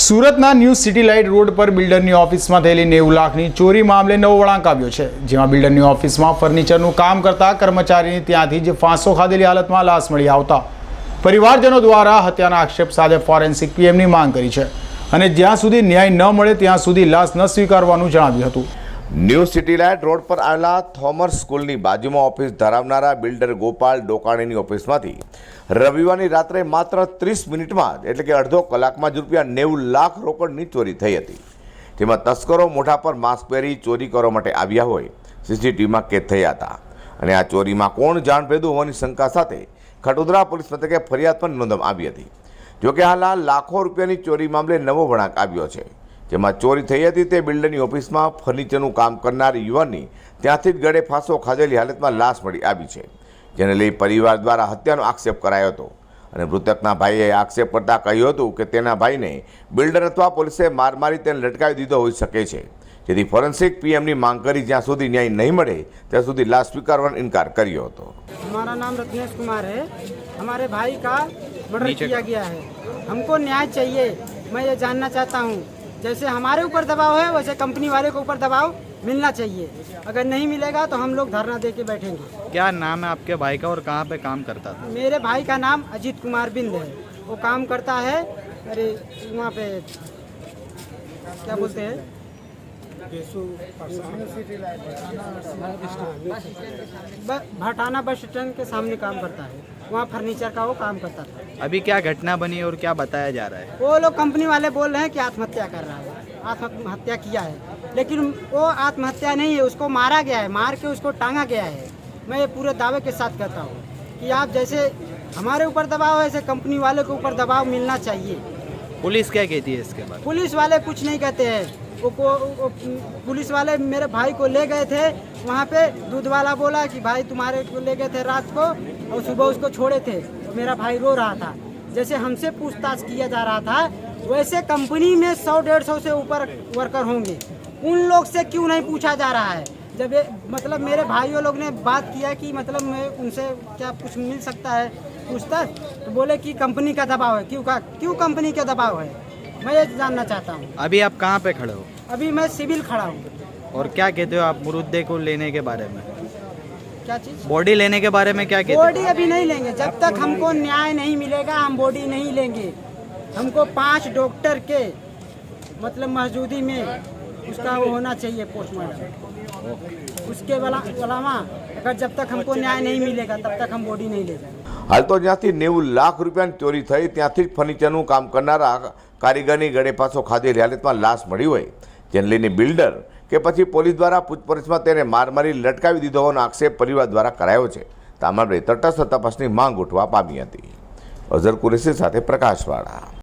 સુરતના new city light road પર બિલ્ડરની ઓફિસમાં થયેલી નેવું લાખની ચોરી મામલે નવો વળાંક આવ્યો છે, જેમાં બિલ્ડરની ઓફિસમાં ફર્નિચરનું કામ કરતા કર્મચારીની ત્યાંથી જ ફાંસો ખાધેલી હાલતમાં લાશ મળી આવતા. પરિવારજનો દ્વારા હત્યાના આક્ષેપ સાથે ફોરેન્સિક પીએમની માંગ કરી છે અને જ્યાં સુધી ન્યાય ન મળે ત્યાં સુધી લાશ ન સ્વીકારવાનું જણાવ્યું હતું. ન્યૂ સિટી રોડ પર આવેલા થોમસ સ્કૂલની બાજુમાં ઓફિસ ધરાવનારા બિલ્ડર ગોપાલ ડોકાણીની ઓફિસમાંથી રવિવારની રાત્રે માત્ર ત્રીસ મિનિટમાં એટલે કે અડધો કલાકમાં જ રૂપિયા નેવું લાખ રોકડની ચોરી થઈ હતી. જેમાં તસ્કરો મોઢા પર માસ્ક પહેરી ચોરી કરવા માટે આવ્યા હોય, સીસીટીવીમાં કેદ થયા હતા. અને આ ચોરીમાં કોણ જાણભેદું હોવાની શંકા સાથે ખટોદરા પોલીસ મથકે ફરિયાદ પણ નોંધવામાં આવી હતી. જોકે હાલ લાખો રૂપિયાની ચોરી મામલે નવો વળાંક આવ્યો છે. જેમાં ચોરી થઈ હતી તે બિલ્ડરની ઓફિસમાં ફર્નિચરનું કામ કરનાર યુવાનની ત્યાંથી જ ગળે ફાંસો ખાધેલી હાલતમાં લાશ મળી આવી છે જેને લઈ પરિવાર દ્વારા હત્યાનો આક્ષેપ કરાયો હતો અને મૃતકના ભાઈએ આક્ષેપ કરતાં કહ્યું હતું કે તેના ભાઈને બિલ્ડર અથવા પોલીસે માર મારી તેને લટકાવી દીધો હોઈ શકે છે જેથી ફોરેન્સિક પીએમની માંગ કરી જ્યાં સુધી ન્યાય નહીં મળે ત્યાં સુધી લાશ સ્વીકારવાનો ઇનકાર કર્યો હતો हमारा नाम रत्नेश कुमार है हमारे भाई का मर्डर किया गया है हमको न्याय चाहिए मैं ये जानना चाहता हूँ जैसे हमारे ऊपर दबाव है वैसे कंपनी वाले के ऊपर दबाव मिलना चाहिए। अगर नहीं मिलेगा तो हम लोग धरना दे के बैठेंगे। क्या नाम है आपके भाई का और कहाँ पे काम करता था? मेरे भाई का नाम अजीत कुमार बिंद है। वो काम करता है अरे वहाँ पे क्या बोलते हैं? ब- भटाना बस स्टैंड के सामने काम करता है। वहाँ फर्नीचर का वो काम करता था। अभी क्या घटना बनी और क्या बताया जा रहा है? वो लोग कंपनी वाले बोल रहे हैं कि आत्महत्या कर रहा है। आत्महत्या किया है। लेकिन वो आत्महत्या नहीं है उसको मारा गया है। मार के उसको टांगा गया है। मैं ये पूरे दावे के साथ कहता हूँ कि आप जैसे हमारे ऊपर दबाव है ऐसे कंपनी वाले के ऊपर दबाव मिलना चाहिए। पुलिस क्या कहती है इसके बाद पुलिस वाले कुछ नहीं कहते हैं। वो, पुलिस वाले मेरे भाई को ले गए थे वहाँ पे दूध वाला बोला कि भाई तुम्हारे को ले गए थे रात को और सुबह उसको छोड़े थे। मेरा भाई रो रहा था। जैसे हमसे पूछताछ किया जा रहा था वैसे कंपनी में सौ डेढ़ सौ से ऊपर वर्कर होंगे। उन लोग से क्यों नहीं पूछा जा रहा है? जब मतलब मेरे भाइयों लोग ने बात किया कि मतलब मैं उनसे क्या कुछ मिल सकता है पूछताछ तो बोले कि कंपनी का दबाव है। क्यों का क्यों कंपनी का दबाव है? मैं ये जानना चाहता हूँ। अभी आप कहाँ पे खड़े हो? अभी मैं सिविल खड़ा हूँ और क्या कहते हो आप मुरुद्दे को लेने के बारे में क्या चीज बॉडी लेने के बारे में क्या कहते हो बॉडी अभी नहीं लेंगे जब तक हमको न्याय नहीं मिलेगा हम बॉडी नहीं लेंगे हमको पांच डॉक्टर के मतलब मौजूदी में उसका वो होना चाहिए पोस्टमार्टम उसके वाला- अलावा अगर जब तक हमको न्याय नहीं मिलेगा तब तक हम बॉडी नहीं ले जाएंगे હાલ તો જ્યાંથી નેવું લાખ રૂપિયાની ચોરી થઈ ત્યાંથી જ ફર્નિચરનું કામ કરનારા કારીગરની ગળે પાછો ખાધેલી હાલતમાં લાશ મળી હોય જેને લઈને બિલ્ડર કે પછી પોલીસ દ્વારા પૂછપરછમાં તેને માર મારી લટકાવી દીધો હોવાનો આક્ષેપ પરિવાર દ્વારા કરાયો છે. તો આ તટસ્થ તપાસની માંગ ઉઠવા પામી હતી. અઝર કુરેશી સાથે પ્રકાશવાળા.